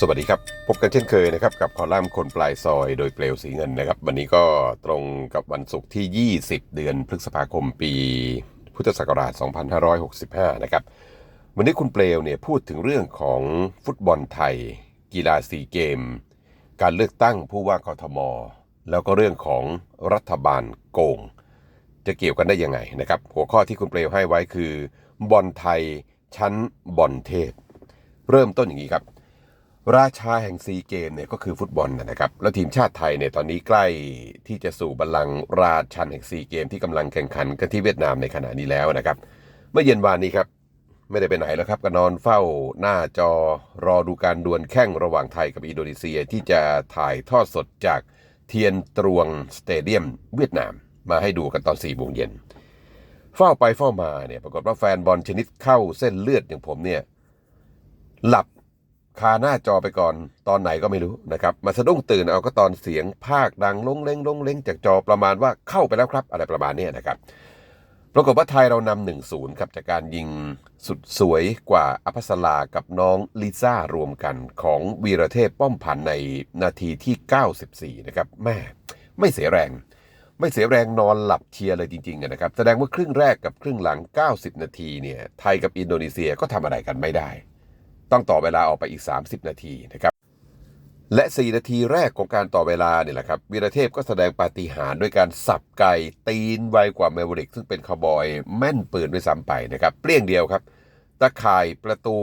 สวัสดีครับ พบกันเช่นเคยนะครับ กับคอลัมน์คนปลายซอยโดยเปลวสีเงินนะครับ วันนี้ก็ตรงกับวันศุกร์ที่ 20 เดือนพฤษภาคมปี พุทธศักราช 2565 นะครับ วันนี้คุณเปลวเนี่ยพูดถึงเรื่องของฟุตบอลไทย กีฬาซีเกม การเลือกตั้งผู้ว่ากทม แล้วก็เรื่องของรัฐบาลโกง จะเกี่ยวกันได้ยังไงนะครับ หัวข้อที่คุณเปลวให้ไว้คือบอลไทยชั้นบอลเทพ เริ่มต้นอย่างนี้ครับ ราชาแห่งซีเกมเนี่ยก็คือฟุตบอลนะครับ แล้วทีมชาติไทยเนี่ยตอนนี้ใกล้ที่จะสู่บัลลังก์ราชันแห่งซีเกมที่กำลังแข่งขันกันที่เวียดนามในขณะนี้แล้วนะครับ เมื่อเย็นวานนี้ครับ ไม่ได้ไปไหนแล้วครับก็นอนเฝ้าหน้าจอรอดูการดวลแข่งระหว่างไทยกับอินโดนีเซียที่จะถ่ายทอดสดจากเทียนตรวงสเตเดียมเวียดนาม มาให้ดูกันตอน4ี่โมงเย็นเฝ้าไปเฝ้ามาเนี่ยปรากฏว่าแฟนบอลชนิดเข้าเส้นเลือดอย่างผมเนี่ยหลับ คาหน้าจอไปก่อนตอนไหนก็ไม่รู้นะครับ มาสะดุ้งตื่นเอาก็ตอนเสียงภาคดังลงเล้งลงเล้งจากจอประมาณว่าเข้าไปแล้วครับอะไรประมาณนี้นะครับปรากฏว่าไทยเรานำหนึ่งศูนย์ครับจากการยิงสุดสวยกว่าอภัสรากับน้องลิซ่ารวมกันของวีรเทพป้อมพันในนาทีที่ 94 นะครับแม่ไม่เสียแรง ไม่เสียแรงนอนหลับเชียร์เลยจริงๆนะครับ แสดงว่าครึ่งแรกกับครึ่งหลัง 90 นาทีเนี่ยไทยกับอินโดนีเซียก็ทำอะไรกันไม่ได้ ต้องต่อเวลาออกไปอีก 30 นาทีนะครับและ 4 นาทีแรกของการต่อเวลาเนี่ยแหละครับวีรเทพก็แสดงปาฏิหาริย์ด้วยการสับไก่ตีนไวกว่าเมเวริกซึ่งเป็นคาวบอยแม่นปืนด้วยซ้ำไปนะครับเปรี้ยงเดียวครับ ตะข่ายประตู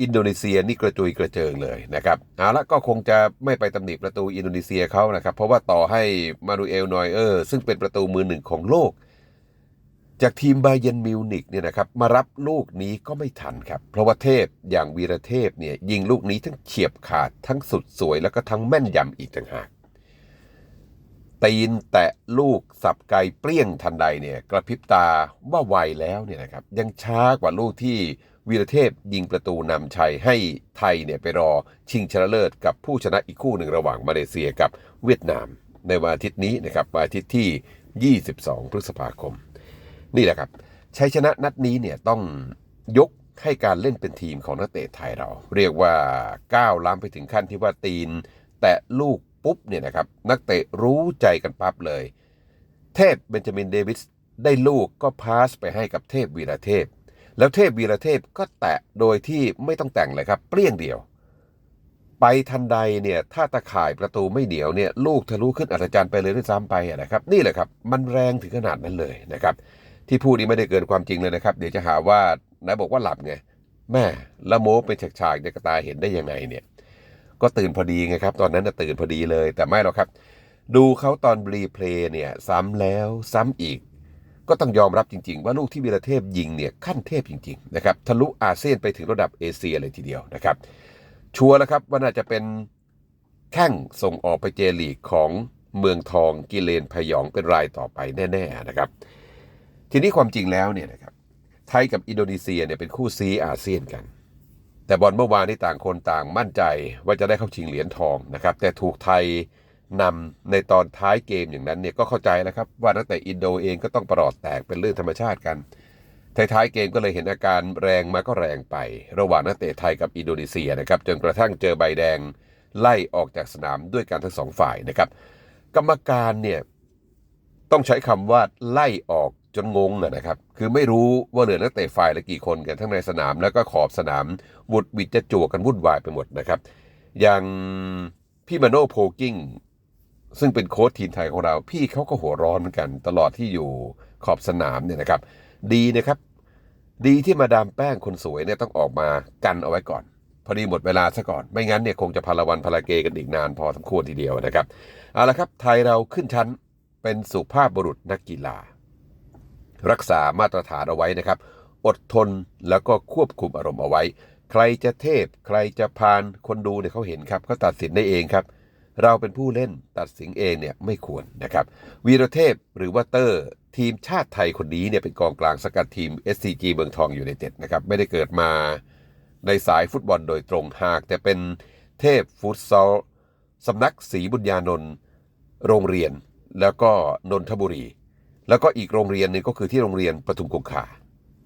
อินโดนีเซียนี่กระจุยกระเจิงเลยนะครับเอาละก็คงจะไม่ไปตำหนิประตูอินโดนีเซียเขานะครับ เพราะว่าต่อให้มานูเอลนอยเออร์ซึ่งเป็นประตูมือหนึ่งของโลก จากทีมไบเยนมิวนิกเนี่ยนะครับมารับลูกนี้ก็ไม่ทันครับ เพราะว่าเทพอย่างวีรเทพเนี่ยยิงลูกนี้ทั้งเฉียบขาดทั้งสุดสวยแล้วก็ทั้งแม่นยำอีกต่างหากตีนแตะลูกสับไกเปรี้ยงทันใดเนี่ยกระพริบตาว่าไวแล้วเนี่ยนะครับยังช้ากว่าลูกที่วีรเทพยิงประตูนำชัยให้ไทยเนี่ยไปรอชิงชนะเลิศกับผู้ชนะอีกคู่หนึ่งระหว่างมาเลเซียกับเวียดนาม ในวันอาทิตย์นี้นะครับวันอาทิตย์ที่ 22 พฤษภาคม นี่แหละครับชัยชนะนัดนี้เนี่ยต้องยกให้การเล่นเป็นทีมของนักเตะไทยเรา เรียกว่าก้าวล้ำไปถึงขั้นที่ว่าตีน แตะลูกปุ๊บเนี่ยนะครับนักเตะรู้ใจกันปั๊บเลย เทพเบนจามินเดวิสได้ลูกก็พาสไปให้กับเทพวีระเทพ แล้วเทพวีระเทพก็แตะโดยที่ไม่ต้องแต่งเลยครับ เปรี้ยงเดียว ไปทันใดเนี่ยถ้าตะข่ายประตูไม่เหนียวเนี่ยลูกทะลุขึ้นอัศจรรย์ไปเลยด้วยซ้ำไปนะครับ นี่แหละครับ มันแรงถึงขนาดนั้นเลยนะครับ ที่พูดนี้ไม่ได้เกินความจริงเลยนะครับ เดี๋ยวจะหาว่าไหนบอกว่าหลับไงแม่ละโมเป็นฉากๆในกระตาเห็นได้ยังไงเนี่ย ก็ตื่นพอดีไงครับ ตอนนั้นตื่นพอดีเลย แต่ไม่หรอกครับ ดูเขาตอนรีเพลย์เนี่ย ซ้ำแล้วซ้ำอีก ก็ต้องยอมรับจริง ๆ ว่าลูกที่วีรเทพยิงเนี่ยขั้นเทพจริงๆนะครับทะลุอาเซียนไปถึงระดับเอเชียเลยทีเดียวนะครับ ชัวร์แล้วครับว่าน่าจะเป็นแข้งส่งออกไปเจลีกของเมืองทองกิเลนพยองเป็นรายต่อไปแน่ ๆนะครับ ทีนี้ความจริงแล้วเนี่ยนะครับไทยกับอินโดนีเซียเนี่ยเป็นคู่ซีอาเซียนกัน แต่บอลเมื่อวานนี้ต่างคนต่างมั่นใจว่าจะได้เข้าชิงเหรียญทองนะครับ แต่ถูกไทยนำในตอนท้ายเกมอย่างนั้นเนี่ยก็เข้าใจแล้วครับว่านักเตะอินโดเองก็ต้องประหลอดแตกเป็นเรื่องธรรมชาติกันท้ายๆเกมก็เลยเห็นอาการแรงมาก็แรงไป ระหว่างนักเตะไทยกับอินโดนีเซียนะครับจนกระทั่งเจอใบแดงไล่ออกจากสนามด้วยกันทั้งสองฝ่ายนะครับ กรรมการเนี่ยต้องใช้คำว่าไล่ออก จนงงนะครับ คือไม่รู้ว่าเหลือนักเตะฝ่ายละกี่คนกันทั้งในสนามแล้วก็ขอบสนามบุดวิดจะจวกันวุ่นวายไปหมดนะครับ อย่างพี่มาโนโพกิ้งซึ่งเป็นโค้ชทีมไทยของเรา พี่เขาก็หัวร้อนเหมือนกันตลอดที่อยู่ขอบสนามเนี่ยนะครับ ดีนะครับ ดีที่มาดามแป้งคนสวยเนี่ยต้องออกมากันเอาไว้ก่อน พอดีหมดเวลาซะก่อน ไม่งั้นเนี่ยคงจะพละวันพาละเกกันอีกนานพอสมควรทีเดียวนะครับ เอาละครับไทยเราขึ้นชั้นเป็นสุภาพบุรุษนักกีฬา รักษามาตรฐานเอาไว้นะครับ อดทนแล้วก็ควบคุมอารมณ์เอาไว้ ใครจะเทพ ใครจะพานคนดูเนี่ยเขาเห็นครับเขาตัดสินได้เองครับ เราเป็นผู้เล่นตัดสินเองเนี่ยไม่ควรนะครับ วีรเทพหรือว่าเตอร์ทีมชาติไทยคนนี้เนี่ยเป็นกองกลางสกัดทีม SCG เมืองทองอยู่ในเต็ดนะครับไม่ได้เกิดมาในสายฟุตบอลโดยตรงหากแต่เป็นเทพฟุตซอลสำนักศรีบุญญานนท์โรงเรียน แล้วก็นนทบุรี แล้วก็อีกโรงเรียนหนึงก็คือที่โรงเรียนปทุมคงคา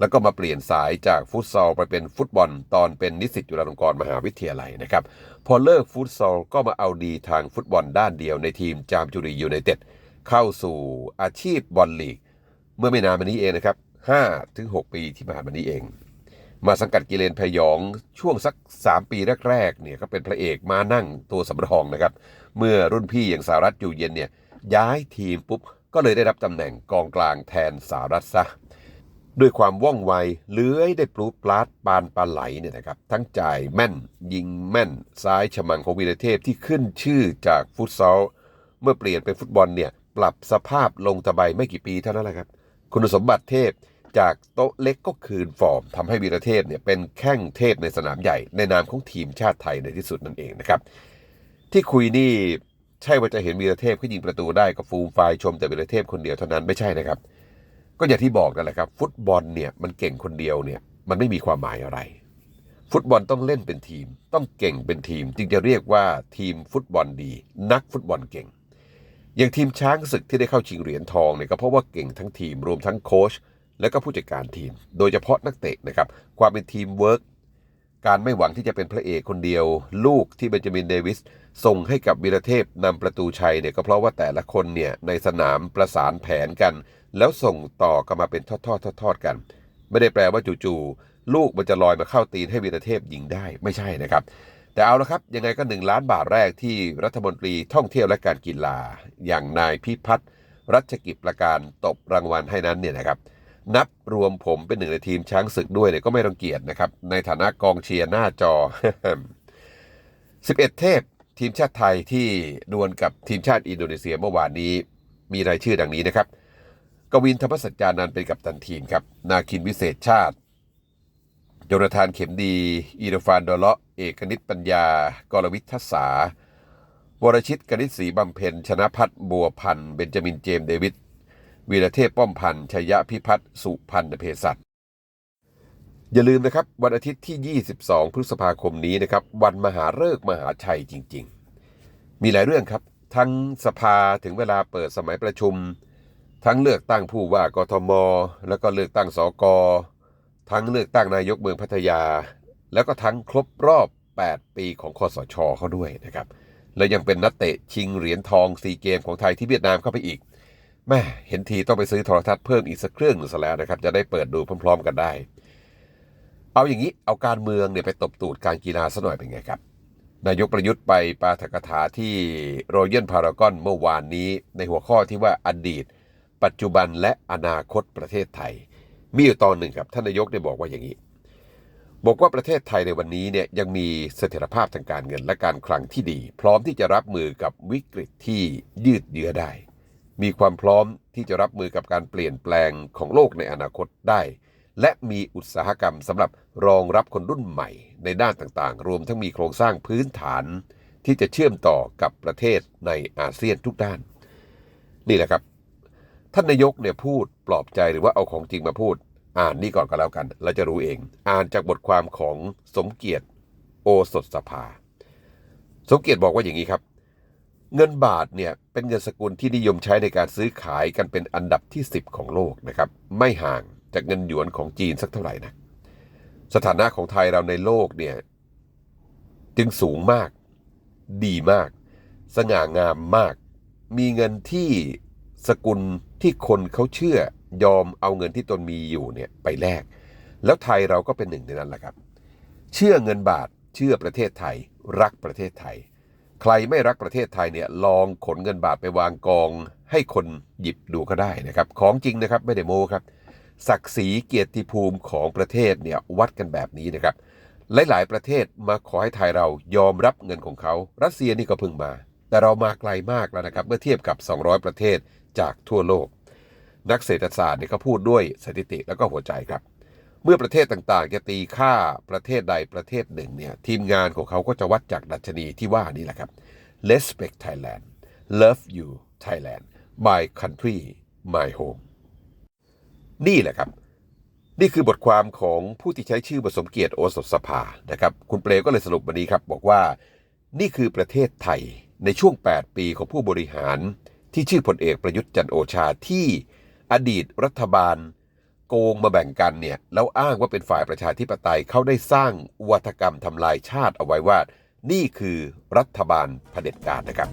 แล้วก็มาเปลี่ยนสายจากฟุตซอลไปเป็นฟุตบอล ตอนเป็นนิสิตจุฬาลงกรณ์มหาวิทยาลัยนะครับ พอเลิกฟุตซอลก็มาเอาดีทางฟุตบอลด้านเดียวในทีมจามจุรียูไนเต็ดเข้าสู่อาชีพบอลลีก เมื่อไม่นานมานี้เองนะครับ5ถึง6ปีที่ผ่านมานี้เอง มาสังกัดกิเลนพยองช่วงสัก 3 ปีแรกๆเนี่ยก็เป็นพระเอกมานั่งตัวสำรองนะครับ เมื่อรุ่นพี่อย่างสารัตอยู่เย็นเนี่ยย้ายทีมปุ๊บ ก็เลยได้รับตำแหน่งกองกลางแทนสารัตซะด้วยความว่องไวเลื้อยได้ปลูปลาดปานปลาไหลเนี่ยนะครับ ทั้งจ่ายแม่น ยิงแม่น ซ้ายฉมังของวีรเทพที่ขึ้นชื่อจากฟุตซอล เมื่อเปลี่ยนเป็นฟุตบอลเนี่ยปรับสภาพลงตะไบไม่กี่ปีเท่านั้นแหละครับ คุณสมบัติเทพจากโต๊ะเล็กก็คืนฟอร์มทำให้วีรเทพเนี่ยเป็นแข้งเทพในสนามใหญ่ในนามของทีมชาติไทยในที่สุดนั่นเองนะครับ ที่คุยนี่ ใช่ว่าจะเห็นวีรเทพเขายิงประตูได้ก็ฟูมไฟชมแต่วีรเทพคนเดียวเท่านั้นไม่ใช่นะครับ ก็อย่างที่บอกนั่นแหละครับ ฟุตบอลเนี่ยมันเก่งคนเดียวเนี่ยมันไม่มีความหมายอะไร ฟุตบอลต้องเล่นเป็นทีม ต้องเก่งเป็นทีม จึงจะเรียกว่าทีมฟุตบอลดี นักฟุตบอลเก่ง อย่างทีมช้างศึกที่ได้เข้าชิงเหรียญทองเนี่ยก็เพราะว่าเก่งทั้งทีมรวมทั้งโค้ชและก็ผู้จัดการทีม โดยเฉพาะนักเตะนะครับความเป็นทีมเวิร์ก การไม่หวังที่จะเป็นพระเอกคนเดียว ลูกที่เบนจามินเดวิสส่งให้กับวีรเทพนำประตูชัยเนี่ยก็เพราะว่าแต่ละคนเนี่ยในสนามประสานแผนกัน แล้วส่งต่อกันมาเป็นทอดๆทอดๆกัน ไม่ได้แปลว่าจู่ๆลูกมันจะลอยมาเข้าตีนให้วีรเทพยิงได้ไม่ใช่นะครับ แต่เอาละครับยังไงก็หนึ่งล้านบาทแรกที่รัฐมนตรีท่องเที่ยวและการกีฬาอย่างนายพิพัฒน์รัชกิจประการตบรางวัลให้นั้นเนี่ยนะครับ นับรวมผมเป็นหนึ่งในทีมช้างศึกด้วยเนี่ยก็ไม่รังเกียจนะครับ ในฐานะกองเชียร์หน้าจอ 11 เทพทีมชาติไทยที่ดวลกับทีมชาติอินโดนีเซียเมื่อวานนี้มีรายชื่อดังนี้นะครับ กวินธรรมสัจจานันเป็นกัปตันทีมครับ นาคินวิเศษชาติโยนาธานเข็มดี อีรฟานดอเลาะ เอกนิตปัญญา กรวิททัศสาวรชิตกนิษฐ์ศรีบำเพ็ญ ชนะพัฒน์บัวพันธ์เบนจามินเจมส์เดวิด วีรเทพป้อมพันธ์ชยพิพัฒน์สุพันธ์เภสัชอย่าลืมนะครับ วันอาทิตย์ที่ 22 พฤษภาคมนี้นะครับ วันมหาฤกษ์มหาชัยจริง ๆ มีหลายเรื่องครับ ทั้งสภาถึงเวลาเปิดสมัยประชุม ทั้งเลือกตั้งผู้ว่ากทม แล้วก็เลือกตั้งสกทั้งเลือกตั้งนายกเมืองพัทยา แล้วก็ทั้งครบรอบ 8 ปีของคอสชเขาด้วยนะครับ และยังเป็นนักเตะชิงเหรียญทองซีเกมของไทยที่เวียดนามเข้าไปอีก แม่เห็นทีต้องไปซื้อโทรทัศน์เพิ่มอีกสักเครื่องหนึ่งซะแล้วนะครับ จะได้เปิดดูพร้อม ๆ กันได้ เอาอย่างนี้เอาการเมืองเนี่ยไปตบตูดการกีฬาซะหน่อยเป็นไงครับ นายกประยุทธ์ไปปาฐกถาที่รอยัลพารากอนเมื่อวานนี้ในหัวข้อที่ว่าอดีต ปัจจุบันและอนาคตประเทศไทย มีอยู่ตอนหนึ่งครับท่านนายกได้บอกว่าอย่างนี้ บอกว่าประเทศไทยในวันนี้เนี่ยยังมีเสถียรภาพทางการเงินและการคลังที่ดี พร้อมที่จะรับมือกับวิกฤตที่ยืดเยื้อได้ มีความพร้อมที่จะรับมือกับการเปลี่ยนแปลงของโลกในอนาคตได้ และมีอุตสาหกรรมสำหรับรองรับคนรุ่นใหม่ในด้านต่างๆ รวมทั้งมีโครงสร้างพื้นฐาน ที่จะเชื่อมต่อกับประเทศในอาเซียนทุกด้าน นี่แหละครับ ท่านนายกเนี่ยพูดปลอบใจหรือว่าเอาของจริงมาพูด อ่านนี่ก่อนก็แล้วกัน เราจะรู้เอง อ่านจากบทความของสมเกียรติโอสถสภา สมเกียรติบอกว่าอย่างนี้ครับ เงินบาทเนี่ยเป็นเงินสกุลที่นิยมใช้ในการซื้อขายกันเป็นอันดับที่ 10 ของโลกนะครับ ไม่ห่างจากเงินหยวนของจีนสักเท่าไหร่นะสถานะของไทยเราในโลกเนี่ยจึงสูงมาก ดีมาก สง่างามมาก มีเงินที่สกุลที่คนเขาเชื่อยอมเอาเงินที่ตนมีอยู่เนี่ยไปแลกแล้วไทยเราก็เป็นหนึ่งในนั้นแหละครับ เชื่อเงินบาทเชื่อประเทศไทย รักประเทศไทย ใครไม่รักประเทศไทยเนี่ยลองขนเงินบาทไปวางกองให้คนหยิบดูก็ได้นะครับ ของจริงนะครับไม่ได้โม้ครับ ศักดิ์ศรีเกียรติภูมิของประเทศเนี่ยวัดกันแบบนี้นะครับ หลาย ๆ ประเทศมาขอให้ไทยเรายอมรับเงินของเขา รัสเซียนี่ก็เพิ่งมา แต่เรามาไกลมากแล้วนะครับ เมื่อเทียบกับ 200 ประเทศจากทั่วโลก นักเศรษฐศาสตร์เนี่ยเขาพูดด้วยสถิติแล้วก็หัวใจครับ เมื่อประเทศต่างๆ จะตีค่าประเทศใดประเทศหนึ่งเนี่ยทีมงานของเขาก็จะวัดจากดัชนีที่ว่านี่แหละครับ respect Thailand love you Thailand my country my home นี่แหละครับ นี่คือบทความของผู้ที่ใช้ชื่อบทสมเกียรติโอสถสภานะครับ คุณเปลก็เลยสรุปวันนี้ครับ บอกว่านี่คือประเทศไทยในช่วง 8 ปีของผู้บริหารที่ชื่อพลเอกประยุทธ์จันโอชาที่อดีตรัฐบาล โกงมาแบ่งกันเนี่ยแล้วอ้างว่าเป็นฝ่ายประชาธิปไตยเขาได้สร้างวัฒกรรมทำลายชาติเอาไว้ว่า นี่คือรัฐบาลเผด็จการนะครับ